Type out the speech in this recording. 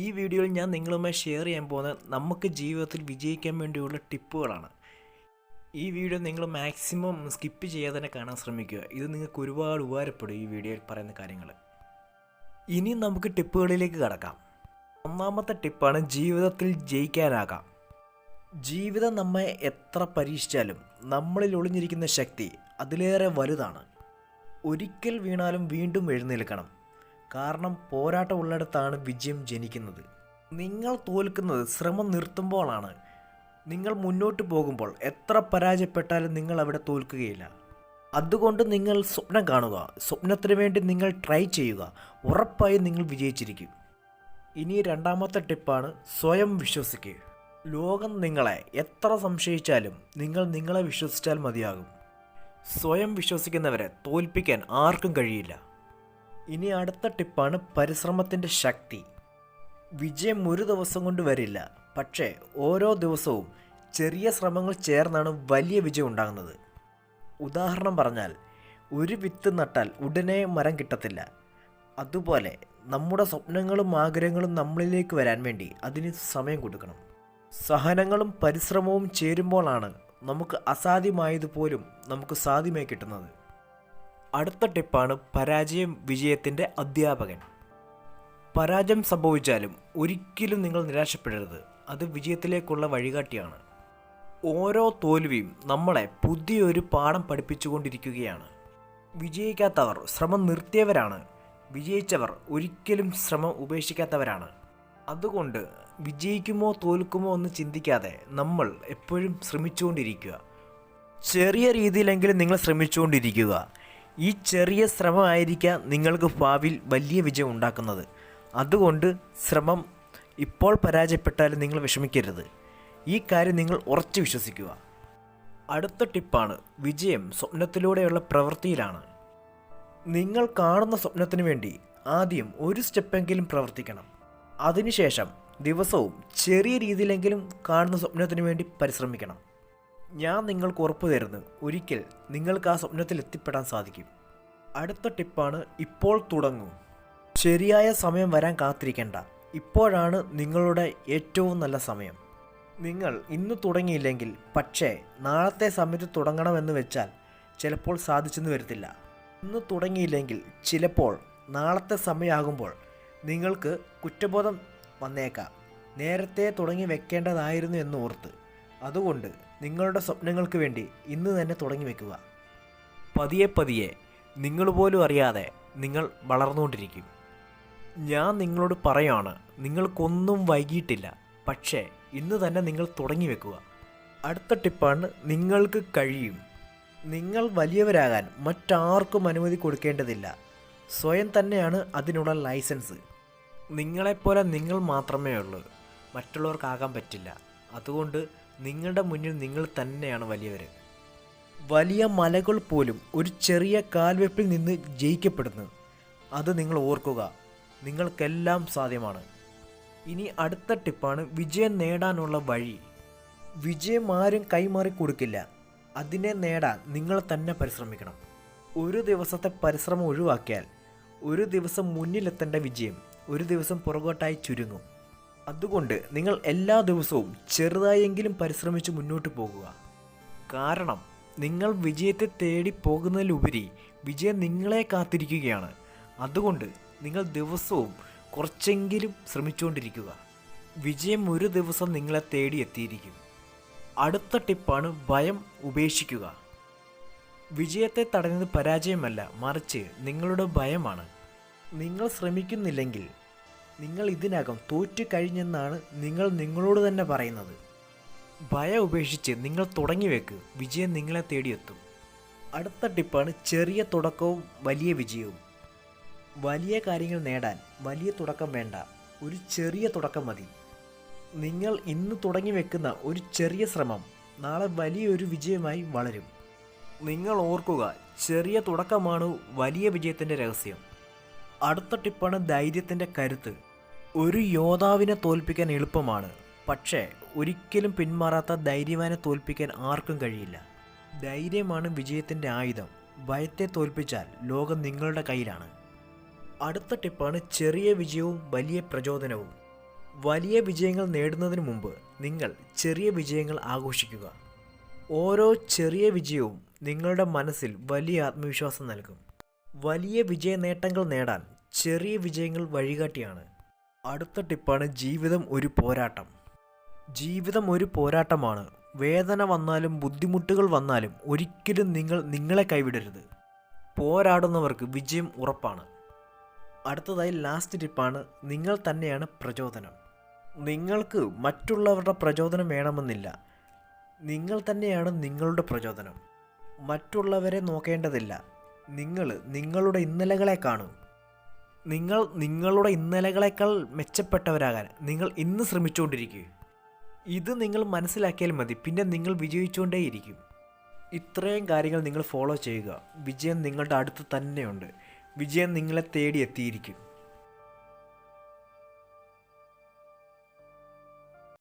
ഈ വീഡിയോയിൽ ഞാൻ നിങ്ങളുമായി ഷെയർ ചെയ്യാൻ പോകുന്നത് നമുക്ക് ജീവിതത്തിൽ വിജയിക്കാൻ വേണ്ടിയുള്ള ടിപ്പുകളാണ്. ഈ വീഡിയോ നിങ്ങൾ മാക്സിമം സ്കിപ്പ് ചെയ്യാതെ തന്നെ കാണാൻ ശ്രമിക്കുക. ഇത് നിങ്ങൾക്ക് ഒരുപാട് ഉപകാരപ്പെടും ഈ വീഡിയോയിൽ പറയുന്ന കാര്യങ്ങൾ. ഇനി നമുക്ക് ടിപ്പുകളിലേക്ക് കടക്കാം. ഒന്നാമത്തെ ടിപ്പാണ് ജീവിതത്തിൽ ജയിക്കാനാകാം. ജീവിതം നമ്മെ എത്ര പരീക്ഷിച്ചാലും നമ്മളിൽ ഒളിഞ്ഞിരിക്കുന്ന ശക്തി അതിലേറെ വലുതാണ്. ഒരിക്കൽ വീണാലും വീണ്ടും എഴുന്നേൽക്കണം. കാരണം പോരാട്ടം ഉള്ളിടത്താണ് വിജയം ജനിക്കുന്നത്. നിങ്ങൾ തോൽക്കുന്നത് ശ്രമം നിർത്തുമ്പോഴാണ്. നിങ്ങൾ മുന്നോട്ട് പോകുമ്പോൾ എത്ര പരാജയപ്പെട്ടാലും നിങ്ങൾ അവിടെ തോൽക്കുകയില്ല. അതുകൊണ്ട് നിങ്ങൾ സ്വപ്നം കാണുക. സ്വപ്നത്തിന് വേണ്ടി നിങ്ങൾ ട്രൈ ചെയ്യുക. ഉറപ്പായും നിങ്ങൾ വിജയിച്ചിരിക്കും. ഇനി രണ്ടാമത്തെ ടിപ്പാണ് സ്വയം വിശ്വസിക്കുക ലോകം നിങ്ങളെ എത്ര സംശയിച്ചാലും നിങ്ങൾ നിങ്ങളെ വിശ്വസിച്ചാൽ മതിയാകും. സ്വയം വിശ്വസിക്കുന്നവരെ തോൽപ്പിക്കാൻ ആർക്കും കഴിയില്ല. ഇനി അടുത്ത ടിപ്പാണ് പരിശ്രമത്തിന്റെ ശക്തി. വിജയം ഒരു ദിവസം കൊണ്ട് വരില്ല. പക്ഷേ ഓരോ ദിവസവും ചെറിയ ശ്രമങ്ങൾ ചേർന്നാണ് വലിയ വിജയം ഉണ്ടാകുന്നത്. ഉദാഹരണം പറഞ്ഞാൽ ഒരു വിത്ത് നട്ടാൽ ഉടനെ മരം കിട്ടത്തില്ല. അതുപോലെ നമ്മുടെ സ്വപ്നങ്ങളും ആഗ്രഹങ്ങളും നമ്മളിലേക്ക് വരാൻ വേണ്ടി അതിന് സമയം കൊടുക്കണം. സഹനങ്ങളും പരിശ്രമവും ചേരുമ്പോഴാണ് നമുക്ക് അസാധ്യമായതുപോലും നമുക്ക് സാധ്യമായി കിട്ടുന്നത്. അടുത്ത ടിപ്പാണ് പരാജയം വിജയത്തിന്റെ അധ്യാപകൻ. പരാജയം സംഭവിച്ചാലും ഒരിക്കലും നിങ്ങൾ നിരാശപ്പെടരുത്. അത് വിജയത്തിലേക്കുള്ള വഴികാട്ടിയാണ്. ഓരോ തോൽവിയും നമ്മളെ പുതിയൊരു പാഠം പഠിപ്പിച്ചുകൊണ്ടിരിക്കുകയാണ്. വിജയിക്കാത്തവർ ശ്രമം നിർത്തിയവരാണ്. വിജയിച്ചവർ ഒരിക്കലും ശ്രമം ഉപേക്ഷിക്കാത്തവരാണ്. അതുകൊണ്ട് വിജയിക്കുമോ തോൽക്കുമോ എന്ന് ചിന്തിക്കാതെ നമ്മൾ എപ്പോഴും ശ്രമിച്ചുകൊണ്ടിരിക്കുക. ചെറിയ രീതിയിലെങ്കിലും നിങ്ങൾ ശ്രമിച്ചുകൊണ്ടിരിക്കുക. ഈ ചെറിയ ശ്രമമായിരിക്കാം നിങ്ങൾക്ക് ഭാവിയിൽ വലിയ വിജയം ഉണ്ടാക്കുന്നത്. അതുകൊണ്ട് ശ്രമം ഇപ്പോൾ പരാജയപ്പെട്ടാലും നിങ്ങൾ വിഷമിക്കരുത്. ഈ കാര്യം നിങ്ങൾ ഉറച്ചു വിശ്വസിക്കുക. അടുത്ത ടിപ്പാണ് വിജയം സ്വപ്നത്തിലൂടെയുള്ള പ്രവൃത്തിയിലാണ്. നിങ്ങൾ കാണുന്ന സ്വപ്നത്തിന് വേണ്ടി ആദ്യം ഒരു സ്റ്റെപ്പെങ്കിലും പ്രവർത്തിക്കണം. അതിനുശേഷം ദിവസവും ചെറിയ രീതിയിലെങ്കിലും കാണുന്ന സ്വപ്നത്തിന് വേണ്ടി പരിശ്രമിക്കണം. ഞാൻ നിങ്ങൾക്ക് ഉറപ്പ് തരുന്നു ഒരിക്കൽ നിങ്ങൾക്ക് ആ സ്വപ്നത്തിൽ എത്തിപ്പെടാൻ സാധിക്കും. അടുത്ത ടിപ്പാണ് ഇപ്പോൾ തുടങ്ങൂ. ശരിയായ സമയം വരാൻ കാത്തിരിക്കേണ്ട. ഇപ്പോഴാണ് നിങ്ങളുടെ ഏറ്റവും നല്ല സമയം. നിങ്ങൾ ഇന്ന് തുടങ്ങിയില്ലെങ്കിൽ പക്ഷേ നാളത്തെ സമയത്ത് തുടങ്ങണമെന്ന് വെച്ചാൽ ചിലപ്പോൾ സാധിച്ചെന്ന് വരത്തില്ല. ഇന്ന് തുടങ്ങിയില്ലെങ്കിൽ ചിലപ്പോൾ നാളത്തെ സമയമാകുമ്പോൾ നിങ്ങൾക്ക് കുറ്റബോധം വന്നേക്കാം. നേരത്തെ തുടങ്ങി വെക്കേണ്ടതായിരുന്നു എന്ന് ഓർത്ത്. അതുകൊണ്ട് നിങ്ങളുടെ സ്വപ്നങ്ങൾക്ക് വേണ്ടി ഇന്ന് തന്നെ തുടങ്ങി വെക്കുക. പതിയെ പതിയെ നിങ്ങൾ പോലും അറിയാതെ നിങ്ങൾ വളർന്നുകൊണ്ടിരിക്കും. ഞാൻ നിങ്ങളോട് പറയാണ് നിങ്ങൾക്കൊന്നും വൈകിയിട്ടില്ല. പക്ഷേ ഇന്ന് തന്നെ നിങ്ങൾ തുടങ്ങി വെക്കുക. അടുത്ത ടിപ്പാണ് നിങ്ങൾക്ക് കഴിയും. നിങ്ങൾ വലിയവരാകാൻ മറ്റാർക്കും അനുമതി കൊടുക്കേണ്ടതില്ല. സ്വയം തന്നെയാണ് അതിനുള്ള ലൈസൻസ്. നിങ്ങളെപ്പോലെ നിങ്ങൾ മാത്രമേ ഉള്ളൂ. മറ്റുള്ളവർക്കാകാൻ പറ്റില്ല. അതുകൊണ്ട് നിങ്ങളുടെ മുന്നിൽ നിങ്ങൾ തന്നെയാണ് വലിയവർ വലിയ മലകൾ പോലും ഒരു ചെറിയ കാൽവെപ്പിൽ നിന്ന് ജയിക്കപ്പെടുന്നു. അത് നിങ്ങൾ ഓർക്കുക. നിങ്ങൾക്കെല്ലാം സാധ്യമാണ്. ഇനി അടുത്ത ടിപ്പാണ് വിജയം നേടാനുള്ള വഴി. വിജയം ആരും കൈമാറി കൊടുക്കില്ല. അതിനെ നേടാൻ നിങ്ങൾ തന്നെ പരിശ്രമിക്കണം. ഒരു ദിവസത്തെ പരിശ്രമം ഒഴിവാക്കിയാൽ ഒരു ദിവസം മുന്നിലെത്തേണ്ട വിജയം ഒരു ദിവസം പുറകോട്ടായി ചുരുങ്ങും. അതുകൊണ്ട് നിങ്ങൾ എല്ലാ ദിവസവും ചെറുതായെങ്കിലും പരിശ്രമിച്ച് മുന്നോട്ട് പോകുക. കാരണം നിങ്ങൾ വിജയത്തെ തേടി പോകുന്നതിലുപരി വിജയം നിങ്ങളെ കാത്തിരിക്കുകയാണ്. അതുകൊണ്ട് നിങ്ങൾ ദിവസവും കുറച്ചെങ്കിലും ശ്രമിച്ചുകൊണ്ടിരിക്കുക. വിജയം ഒരു ദിവസം നിങ്ങളെ തേടി എത്തിയിരിക്കും. അടുത്ത ടിപ്പാണ് ഭയം ഉപേക്ഷിക്കുക. വിജയത്തെ തടയുന്നത് പരാജയമല്ല മറിച്ച് നിങ്ങളുടെ ഭയമാണ്. നിങ്ങൾ ശ്രമിക്കുന്നില്ലെങ്കിൽ നിങ്ങൾ ഇതിനകം തോറ്റു കഴിഞ്ഞെന്നാണ് നിങ്ങൾ നിങ്ങളോട് തന്നെ പറയുന്നത്. ഭയം ഉപേക്ഷിച്ച് നിങ്ങൾ തുടങ്ങി വെക്ക്. വിജയം നിങ്ങളെ തേടിയെത്തും. അടുത്ത ടിപ്പാണ് ചെറിയ തുടക്കവും വലിയ വിജയവും. വലിയ കാര്യങ്ങൾ നേടാൻ വലിയ തുടക്കം വേണ്ട. ഒരു ചെറിയ തുടക്കം മതി. നിങ്ങൾ ഇന്ന് തുടങ്ങി വെക്കുന്ന ഒരു ചെറിയ ശ്രമം നാളെ വലിയൊരു വിജയമായി വളരും. നിങ്ങൾ ഓർക്കുക ചെറിയ തുടക്കമാണ് വലിയ വിജയത്തിന്റെ രഹസ്യം. അടുത്ത ടിപ്പാണ് ധൈര്യത്തിന്റെ കരുത്ത്. ഒരു യോദ്ധാവിനെ തോൽപ്പിക്കാൻ എളുപ്പമാണ്. പക്ഷേ ഒരിക്കലും പിന്മാറാത്ത ധൈര്യവാനെ തോൽപ്പിക്കാൻ ആർക്കും കഴിയില്ല. ധൈര്യമാണ് വിജയത്തിന്റെ ആയുധം. ഭയത്തെ തോൽപ്പിച്ചാൽ ലോകം നിങ്ങളുടെ കയ്യിലാണ്. അടുത്ത ടിപ്പാണ് ചെറിയ വിജയവും വലിയ പ്രചോദനവും. വലിയ വിജയങ്ങൾ നേടുന്നതിന് മുമ്പ് നിങ്ങൾ ചെറിയ വിജയങ്ങൾ ആഘോഷിക്കുക. ഓരോ ചെറിയ വിജയവും നിങ്ങളുടെ മനസ്സിൽ വലിയ ആത്മവിശ്വാസം നൽകും. വലിയ വിജയ നേട്ടങ്ങൾ നേടാൻ ചെറിയ വിജയങ്ങൾ വഴികാട്ടിയാണ്. അടുത്ത ടിപ്പാണ് ജീവിതം ഒരു പോരാട്ടം. ജീവിതം ഒരു പോരാട്ടമാണ്. വേദന വന്നാലും ബുദ്ധിമുട്ടുകൾ വന്നാലും ഒരിക്കലും നിങ്ങൾ നിങ്ങളെ കൈവിടരുത്. പോരാടുന്നവർക്ക് വിജയം ഉറപ്പാണ്. അടുത്തതായി ലാസ്റ്റ് ടിപ്പാണ് നിങ്ങൾ തന്നെയാണ് പ്രചോദനം. നിങ്ങൾക്ക് മറ്റുള്ളവരുടെ പ്രചോദനം വേണമെന്നില്ല. നിങ്ങൾ തന്നെയാണ് നിങ്ങളുടെ പ്രചോദനം. മറ്റുള്ളവരെ നോക്കേണ്ടതില്ല. നിങ്ങൾ നിങ്ങളുടെ ഇന്നലകളെ കാണൂ. നിങ്ങൾ നിങ്ങളുടെ ഇന്നലകളെക്കാൾ മെച്ചപ്പെട്ടവരാകാൻ നിങ്ങൾ ഇന്ന് ശ്രമിച്ചുകൊണ്ടിരിക്കുക ഇത് നിങ്ങൾ മനസ്സിലാക്കിയാൽ മതി. പിന്നെ നിങ്ങൾ വിജയിച്ചുകൊണ്ടേയിരിക്കും. ഇത്രയും കാര്യങ്ങൾ നിങ്ങൾ ഫോളോ ചെയ്യുക. വിജയം നിങ്ങളുടെ അടുത്ത് തന്നെയുണ്ട്. വിജയം നിങ്ങളെ തേടി എത്തിയിരിക്കും